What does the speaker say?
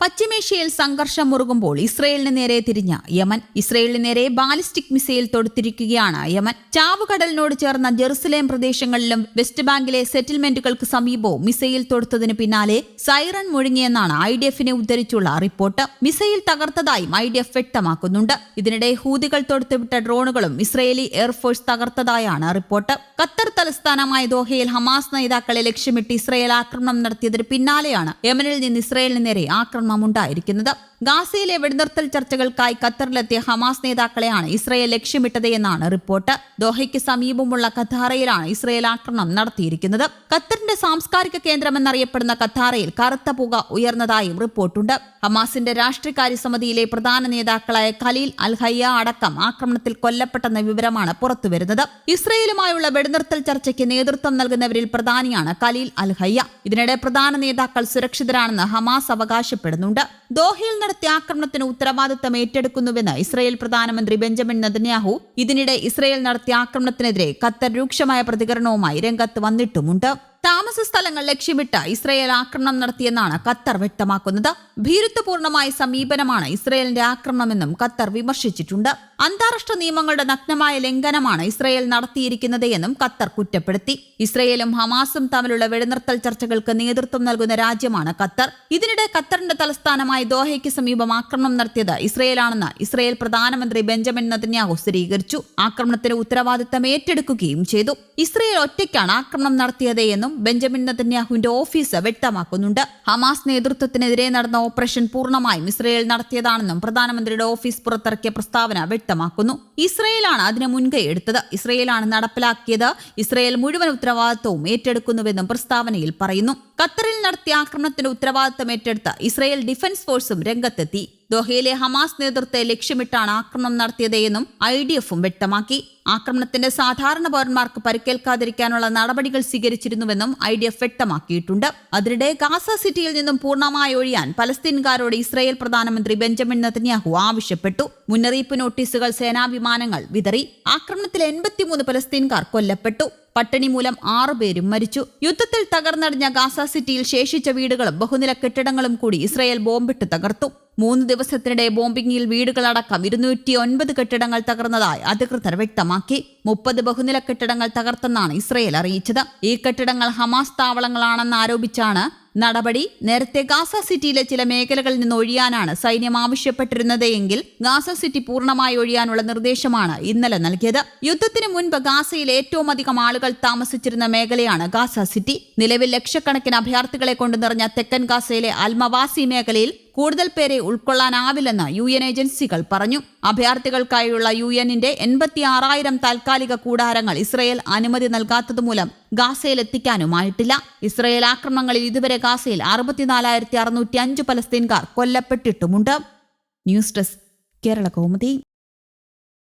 പശ്ചിമേഷ്യയിൽ സംഘർഷം മുറുകുമ്പോൾ ഇസ്രയേലിന് നേരെ തിരിഞ്ഞ യമൻ. ഇസ്രയേലിന് നേരെ ബാലിസ്റ്റിക് മിസൈൽ തൊടുത്തിരിക്കുകയാണ് യമൻ. ചാവുകടലിനോട് ചേർന്ന ജെറുസലേം പ്രദേശങ്ങളിലും വെസ്റ്റ് ബാങ്കിലെ സെറ്റിൽമെന്റുകൾക്ക് സമീപവും മിസൈൽ തൊടുത്തതിന് പിന്നാലെ സൈറൺ മുഴങ്ങിയെന്നാണ് ഐ ഡി എഫിനെ ഉദ്ധരിച്ചുള്ള റിപ്പോർട്ട്. മിസൈൽ തകർത്തതായും ഐ ഡി എഫ് വ്യക്തമാക്കുന്നുണ്ട്. ഇതിനിടെ ഹൂതികൾ തൊടുത്തുവിട്ട ഡ്രോണുകളും ഇസ്രയേലി എയർഫോഴ്സ് തകർത്തതായാണ് റിപ്പോർട്ട്. ഖത്തർ തലസ്ഥാനമായ ദോഹയിൽ ഹമാസ് നേതാക്കളെ ലക്ഷ്യമിട്ട് ഇസ്രയേൽ ആക്രമണം നടത്തിയതിന് പിന്നാലെയാണ് യമനിൽ നിന്ന് ഇസ്രയേലിന് നേരെ ആക്രമണം ഉണ്ടായിരിക്കുന്നത് ഗാസയിലെ വെടിനിർത്തൽ ചർച്ചകൾക്കായി ഖത്തറിലെത്തിയ ഹമാസ് നേതാക്കളെയാണ് ഇസ്രയേൽ ലക്ഷ്യമിട്ടത് എന്നാണ് റിപ്പോർട്ട്. ദോഹയ്ക്ക് സമീപമുള്ള ഖത്താറയിലാണ് ഇസ്രയേൽ ആക്രമണം നടത്തിയിരിക്കുന്നത്. ഖത്തറിന്റെ സാംസ്കാരിക കേന്ദ്രമെന്നറിയപ്പെടുന്ന ഖത്താറയിൽ കറുത്ത പുക ഉയർന്നതായും റിപ്പോർട്ടുണ്ട്. ഹമാസിന്റെ രാഷ്ട്രീയകാര്യ സമിതിയിലെ പ്രധാന നേതാക്കളായ ഖലീൽ അൽ ഹയ്യ അടക്കം ആക്രമണത്തിൽ കൊല്ലപ്പെട്ടെന്ന വിവരമാണ് പുറത്തുവരുന്നത്. ഇസ്രയേലുമായുള്ള വെടിനിർത്തൽ ചർച്ചയ്ക്ക് നേതൃത്വം നൽകുന്നവരിൽ പ്രധാനിയാണ് ഖലീൽ അൽ ഹയ്യ ഇതിനിടെ പ്രധാന നേതാക്കൾ സുരക്ഷിതരാണെന്ന് ഹമാസ് അവകാശപ്പെടുന്നുണ്ട് ദോഹയിൽ നടത്തിയ ആക്രമണത്തിന് ഉത്തരവാദിത്തം ഏറ്റെടുക്കുന്നുവെന്ന് ഇസ്രയേൽ പ്രധാനമന്ത്രി ബെഞ്ചമിൻ നെതന്യാഹു ഇതിനിടെ ഇസ്രയേൽ നടത്തിയ ആക്രമണത്തിനെതിരെ ഖത്തർ രൂക്ഷമായ പ്രതികരണവുമായി രംഗത്ത് വന്നിട്ടുമുണ്ട്. താമസ സ്ഥലങ്ങൾ ലക്ഷ്യമിട്ട് ഇസ്രയേൽ ആക്രമണം നടത്തിയെന്നാണ് ഖത്തർ വ്യക്തമാക്കുന്നത്. ഭീരുത്വപൂർണമായ സമീപനമാണ് ഇസ്രയേലിന്റെ ആക്രമണമെന്നും ഖത്തർ വിമർശിച്ചിട്ടുണ്ട്. അന്താരാഷ്ട്ര നിയമങ്ങളുടെ നഗ്നമായ ലംഘനമാണ് ഇസ്രയേൽ നടത്തിയിരിക്കുന്നത് എന്നും ഖത്തർ കുറ്റപ്പെടുത്തി. ഇസ്രയേലും ഹമാസും തമ്മിലുള്ള വെടിനിർത്തൽ ചർച്ചകൾക്ക് നേതൃത്വം നൽകുന്ന രാജ്യമാണ് ഖത്തർ. ഇതിനിടെ ഖത്തറിന്റെ തലസ്ഥാനമായ ദോഹയ്ക്ക് സമീപം ആക്രമണം നടത്തിയത് ഇസ്രയേലാണെന്ന് ഇസ്രയേൽ പ്രധാനമന്ത്രി ബെഞ്ചമിൻ നദന്യാഹു സ്ഥിരീകരിച്ചു. ആക്രമണത്തിന് ഉത്തരവാദിത്തം ഏറ്റെടുക്കുകയും ചെയ്തു. ഇസ്രയേൽ ഒറ്റയ്ക്കാണ് ആക്രമണം നടത്തിയത് എന്നും ബെഞ്ചമിൻ നെതന്യാഹുവിന്റെ ഓഫീസ് വ്യക്തമാക്കുന്നുണ്ട്. ഹമാസ് നേതൃത്വത്തിനെതിരെ നടന്ന ഓപ്പറേഷൻ പൂർണമായും ഇസ്രയേൽ നടത്തിയതാണെന്നും പ്രധാനമന്ത്രിയുടെ ഓഫീസ് പുറത്തിറക്കിയ പ്രസ്താവന വ്യക്തമാക്കുന്നു. ഇസ്രയേലാണ് അതിന് മുൻകൈ എടുത്തത്. ഇസ്രയേലാണ് നടപ്പിലാക്കിയത്. ഇസ്രയേൽ മുഴുവൻ ഉത്തരവാദിത്വവും ഏറ്റെടുക്കുന്നുവെന്നും പ്രസ്താവനയിൽ പറയുന്നു. ഖത്തറിൽ നടത്തിയ ആക്രമണത്തിന്റെ ഉത്തരവാദിത്തം ഏറ്റെടുത്ത ഇസ്രായേൽ ഡിഫൻസ് ഫോഴ്സും രംഗത്തെത്തി. ദോഹയിലെ ഹമാസ് നേതൃത്വത്തെ ലക്ഷ്യമിട്ടാണ് ആക്രമണം നടത്തിയതെന്നും ഐ ഡി എഫും വ്യക്തമാക്കി. ആക്രമണത്തിന്റെ സാധാരണ പൗരന്മാർക്ക് പരിക്കേൽക്കാതിരിക്കാനുള്ള നടപടികൾ സ്വീകരിച്ചിരുന്നുവെന്നും ഐ ഡി എഫ് വ്യക്തമാക്കിയിട്ടുണ്ട്. അതിനിടെ ഗാസ സിറ്റിയിൽ നിന്നും പൂർണമായി ഒഴിയാൻ പലസ്തീൻകാരോട് ഇസ്രായേൽ പ്രധാനമന്ത്രി ബെഞ്ചമിൻ നതന്യാഹു ആവശ്യപ്പെട്ടു. മുന്നറിയിപ്പ് നോട്ടീസുകൾ സേനാ വിമാനങ്ങൾ വിതറി. ആക്രമണത്തിൽ എൺപത്തിമൂന്ന് പലസ്തീൻകാർ കൊല്ലപ്പെട്ടു. പട്ടിണി മൂലം ആറുപേരും മരിച്ചു. യുദ്ധത്തിൽ തകർന്നടിഞ്ഞ ഗാസ സിറ്റിയിൽ ശേഷിച്ച വീടുകളും ബഹുനില കെട്ടിടങ്ങളും കൂടി ഇസ്രയേൽ ബോംബിട്ട് തകർത്തു. മൂന്ന് ദിവസത്തിനിടെ ബോംബിംഗിൽ വീടുകളടക്കം ഇരുന്നൂറ്റി ഒൻപത് കെട്ടിടങ്ങൾ തകർന്നതായി അധികൃതർ വ്യക്തമാക്കി. മുപ്പത് ബഹുനില കെട്ടിടങ്ങൾ തകർത്തെന്നാണ് ഇസ്രയേൽ അറിയിച്ചത്. ഈ കെട്ടിടങ്ങൾ ഹമാസ് താവളങ്ങളാണെന്ന് ആരോപിച്ചാണ് നടപടി നേരത്തെ ഗാസ സിറ്റിയിലെ ചില മേഖലകളിൽ നിന്ന് ഒഴിയാനാണ് സൈന്യം ആവശ്യപ്പെട്ടിരുന്നത് എങ്കിൽ ഗാസ സിറ്റി പൂർണമായി ഒഴിയാനുള്ള നിർദ്ദേശമാണ് ഇന്നലെ നൽകിയത്. യുദ്ധത്തിന് മുൻപ് ഗാസയിൽ ഏറ്റവും അധികം ആളുകൾ താമസിച്ചിരുന്ന മേഖലയാണ് ഗാസ സിറ്റി. നിലവിൽ ലക്ഷക്കണക്കിന് അഭയാർത്ഥികളെ കൊണ്ട് നിറഞ്ഞ തെക്കൻ ഗാസയിലെ അൽമവാസി മേഖലയിൽ കൂടുതൽ പേരെ ഉൾക്കൊള്ളാനാവില്ലെന്ന് യു എൻ ഏജൻസികൾ പറഞ്ഞു. അഭയാർത്ഥികൾക്കായുള്ള യു എന്നിന്റെ എൺപത്തി ആറായിരം താൽക്കാലിക കൂടാരങ്ങൾ ഇസ്രയേൽ അനുമതി നൽകാത്തതുമൂലം ഗാസയിൽ എത്തിക്കാനുമായിട്ടില്ല ഇസ്രയേൽ ആക്രമണങ്ങളിൽ ഇതുവരെ ഗാസയിൽ അറുപത്തിനാലായിരത്തി അറുന്നൂറ്റി അഞ്ച് പലസ്തീൻകാർ കൊല്ലപ്പെട്ടിട്ടുമുണ്ട്. News desk Kerala Kaumudi.